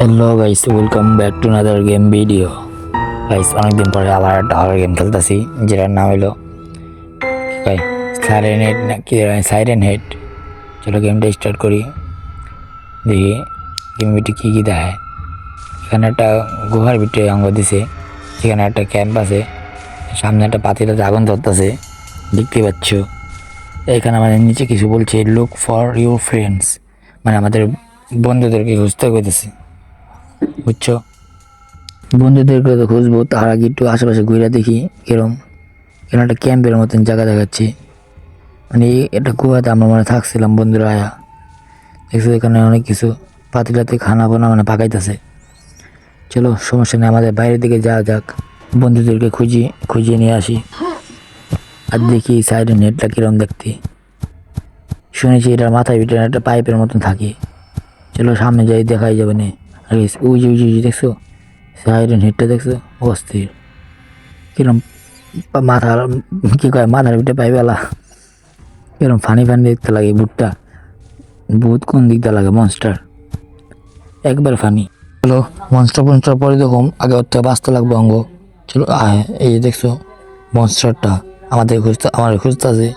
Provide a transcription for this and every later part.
Hello guys welcome back to another game video guys অনেকদিন পরে আবার একটা হরার গেম খেলতেছি, যেটার নাম হলো সাইরেন হেড না কি সাইরেন হেড চলো গেমটা স্টার্ট করি। দেখি গেম ভিতরে কী কী দেখায় এখানে একটা গুহার ভিতরে অঙ্গ দিছে এখানে একটা ক্যাম্প আছে। সামনে একটা পাতিলাতে আগুন ধরতেছে, দেখতে পাচ্ছ। এখানে আমাদের নিচে কিছু বলছে লুক ফর ইউর ফ্রেন্ডস মানে আমাদের বন্ধুদেরকে খুঁজতে কইতেছে বুঝছ? বন্ধুদেরকে তো খুঁজবো তার আগে একটু আশেপাশে ঘুরে দেখি কিরম। এখানে একটা ক্যাম্পের মতন জায়গা দেখাচ্ছে। মানে একটা কুয়াতে আমরা মানে থাকছিলাম বন্ধুরা আয়া। দেখছ এখানে অনেক কিছু, পাতিলাতে খানা বানা মানে পাকাইতেছে। চলো, সমস্যা নেই, আমাদের বাইরের দিকে যাওয়া যাক। বন্ধুদেরকে খুঁজি খুঁজিয়ে নিয়ে আসি। আর দেখি সাইডে নেটটা কিরম দেখতে। শুনেছি এটার মাথায় ভিতরে একটা পাইপের মতন থাকে। চলো, সামনে যাই, দেখাই যাবে না। আর ওই যে, ওই দেখছ? সাইডের হেডটা দেখছ? অস্থির। কিরম মাথার, কি কয়, মাথার ভিতরে পাইপেলা কিরম ফানি ফানি দেখতে লাগে ভুট্টা ভূত কোন দিকটা লাগে? মনস্টার একবার ফানি। চলো মনস্টার মনস্টার পরে দেখুন, আগে ওর থেকে বাঁচতে লাগবে অঙ্গ। চলো এই যে দেখছ মনস্টারটা আমাদের খুঁজতে আমার খুঁজতে আছে।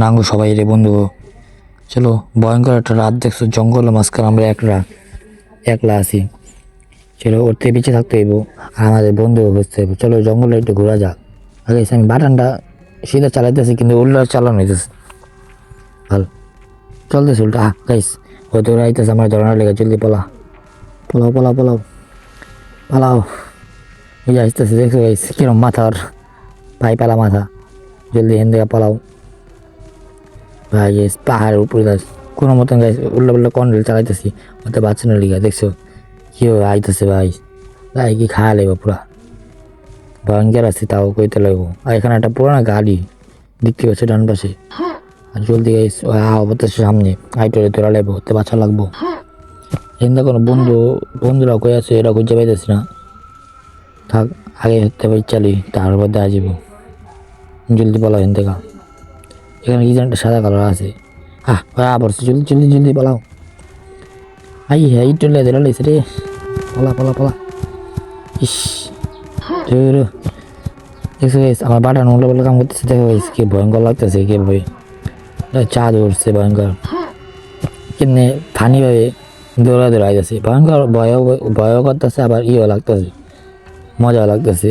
নাঙ্গ সবাই রে বন্ধু। চলো, ভয়ঙ্কর একটা রাত দেখছ, জঙ্গলের মাঝখানে আমরা একলা একলা আছি। চলো, ওর থেকে পিছিয়ে থাকতে হইব, আর আমাদের বন্ধু খুঁজতে হইব। চলো, জঙ্গলে একটু ঘোরা যাক। আগে আমি বাটনটা সিধা চালাইতেছি, কিন্তু উল্টা চালানো হইতেছে। ভালো। চলতেছে উল্টা আহ গাইস হয়তো ওরা আইতেছে আমার ধরনের লেগে। জলদি পলা। পলাও পলাও পলাও। পালাও। যে আসতেছে, দেখছ গাইস কিরম মাথার পাই পালা মাথা। জলদি হেন থেকে পালাও। ভাই পাহাড়ের উপরে গাছ কোনো মতন গাইস উল্লা উল্লা কন্ডেল চালাইতেছি ওতে বাঁচানোর লিগা, দেখছ? কি আইতেছে ভাই? ভাই, কি খাওয়া লাগবে পুরা? ভয়ঙ্কর আছে, তাও কইতে লাগবো আর এখানে একটা পুরানা গাড়ি দেখতে পাচ্ছি ডান পাশে। আর জলদি গাইস অবতার সামনে। আইটরে তোরা লাগবো ওতে বাঁচা লাগবো। এখানে কোনো বন্ধু বন্ধুরা কই আছে, এরা খুঁজে পাইতেছি না। থাক, আগে হতে পারি চালি তারপর দেখা যাব জলদি বলা এখান থেকে। এখানে কি সাদা কালার আছে। হ্যাঁ আবার জলদি জলদি জলদি পালাও আই হ্যাঁ এই টলে ধরে লাইছে রে পালা পালা পালা ইস। দেখছ guys, আমার বাটা নোংরা বলে কাম করতেছে দেখো guys, কি ভয়ঙ্কর লাগতেছে কে ভাই চাঁদ উঠছে ভয়ঙ্কর কেমনে ফানি ভাবে দৌড়া দৌড়া আইতেছে ভয়ঙ্কর ভয় ভয়ও করতেছে আবার ইও লাগতেছে মজা লাগতেছে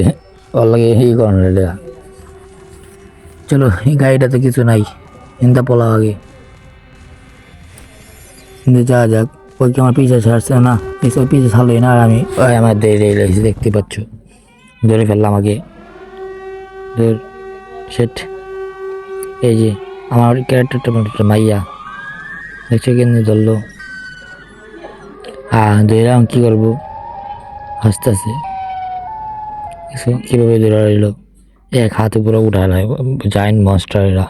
ওর লাগে ই করানো চলো এই গাড়িটা তো কিছু নাই চিন্তা পলা আগে কিন্তু যা যাক ওই কি আমার পিছে ছাড়ছে না। এসব পিছে ছাড়লোই না আর আমি ওই আমার দেরি লাগছে দেখতে পাচ্ছ। ধরে ফেললাম আমাকে। ধর সেট এই যে আমার ক্যারেক্টারটা একটা মাইয়া। দেখছ কেমনি ধরলো? হ্যাঁ ধরে আমি কী করব? হাসতেছে। দেখছ কীভাবে ধরে রইল? এক হাতে পুরো উঠালো জায়েন্ট মনস্টার এরা।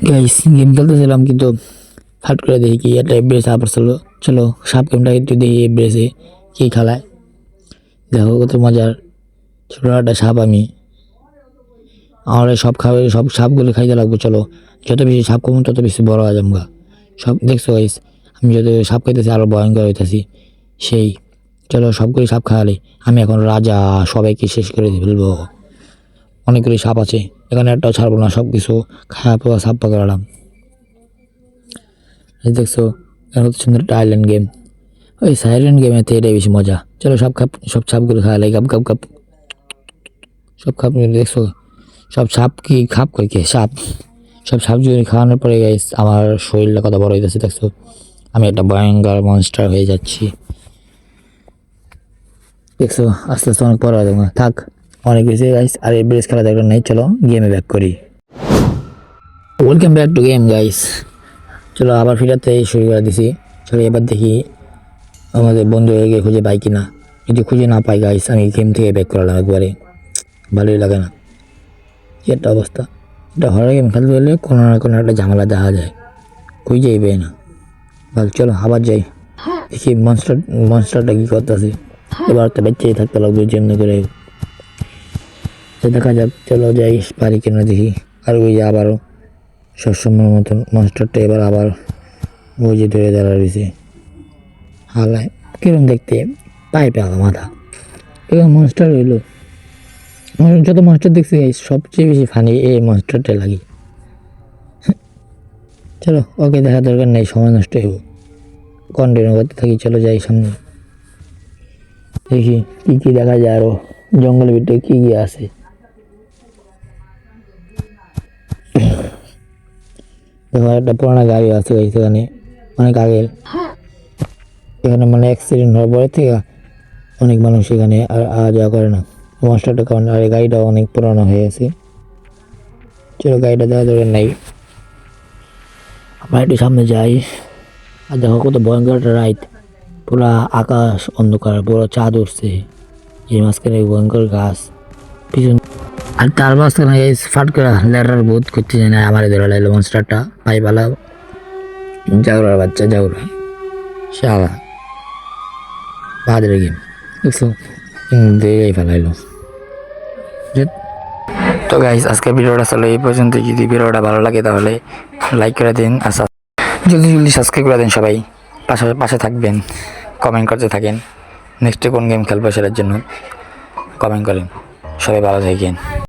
গাইস গেম খেলতেছিলাম কিন্তু হাট করে দেখি কি একটা এব্রেস আবার চলো চলো, সাপ গেমটা একটু দেখি এব্রেসে কি খেলায়। দেখো কত মজার ছোটো একটা সাপ আমি। আমার সব খাবে, সব সাপগুলো খাইতে লাগবে, চলো। যত বেশি সাপ কমো তত বেশি বড় হয় আমগা সব দেখছ গাইস আমি যত সাপ খাইতেছি, আরও ভয়ঙ্কর হইতেছি। সেই, চলো সবগুলি সাপ খাওয়ালে। আমি এখন রাজা, সবাইকে শেষ করে ফেলব। অনেকগুলি সাপ আছে, এখানে একটাও ছাড়বো না সব কিছু খাওয়া পাওয়া সাপ পাকড়ালাম এই দেখছ, এখন সুন্দর একটা আইল্যান্ড গেম ওই সাইলেন্ট গেমেতে এটাই বেশি মজা। চলো সব খাপ, সব সাপগুলো খাওয়ালে গাপ গাপ গাপ সব খাপ দেখছ, সব সাপ কি খাপ করে কে? সাপ। সব সাপ যদি খাওয়ানোর পরে গাইস আমার শরীরটা কত বড় হইতেছে, দেখছ? আমি একটা ভয়ঙ্কর মনস্টার হয়ে যাচ্ছি। দেখছ, আস্তে আস্তে অনেক পরে হবে থাক, অনেক বেশি গাইস আর এই ব্রেস খেলা দরকার নেই, চলো গেমে ব্যাক করি। Welcome back to game guys চলো আবার ফিরাতে শুরু করে দিছি। চলো এবার দেখি আমাদের বন্ধু হয়ে গিয়ে খুঁজে পাই কিনা। যদি খুঁজে না পাই গাইস আমি গেম থেকে ব্যাক করালাম একবারে। ভালোই লাগে না। কি একটা অবস্থা। এটা হরে গেম খেলতে গেলে কোনো না কোনো একটা ঝামেলা দেখা যায়। খুঁজেই পেয়ে না। ভালো চলো আবার যাই। দেখি মনস্টার মনস্টারটা কী করতেছে। এবার তো বেঁচেই থাকতে লাগবে যেমনি করে। দেখা যাক, চলো যাই পারি কিনা দেখি। আর ওই যে আবারও। সবসময়ের মতন মনস্টারটা এবার আবার যে ধরে দাঁড়া রয়েছে হালায়, কিরম দেখতে? পাইপে আলা মাথা। এবার মনস্টার হইল। আমার যত মাস্টার দেখছি সবচেয়ে বেশি ফানি এই মনস্টারটা লাগে। চলো, ওকে দেখা দরকার নেই, সময় নষ্ট হইব। কন্টিনিউ করতে থাকি, চলো যাই সামনে। দেখি কি কি দেখা যায় আরও। জঙ্গলের ভিতরে কি কি আছে। দেখো একটা পুরানো গাড়ি আছে এখানে, অনেক আগে এখানে মানে অ্যাক্সিডেন্ট হওয়ার পরে থেকে অনেক মানুষ এখানে আর আওয়া যাওয়া করে না। মাস্টারটা কারণ আর এই গাড়িটা অনেক পুরানো হয়ে গেছে। চলো গাড়িটা দেওয়া দরকার নাই। আমরা একটু সামনে যাই। আর দেখো কত ভয়ঙ্কর একটা রাইড পুরা আকাশ অন্ধকার, পুরো চাঁদ উঠছে। এই মাঝখানে ভয়ঙ্কর গাছ। পিছন আর তার মাঝখানে এই ফাট করে লেটার বোধ করতে যায় না, আমার ধরে লাইলো মনস্টারটা পাই পালা জাগরার বাচ্চা জাগরা শালা। বাদের গেম দেখেই ফেলাইলো। তো গাইস আজকের ভিডিওটা চলো এই পর্যন্ত। যদি ভিডিওটা ভালো লাগে তাহলে লাইক করে দিন আর জলদি জলদি সাবস্ক্রাইব করে দিন সবাই, পাশে পাশে থাকবেন। কমেন্ট করতে থাকেন। নেক্সটে কোন গেম খেলব সেটার জন্য কমেন্ট করেন। সবাই ভালো থাকেন।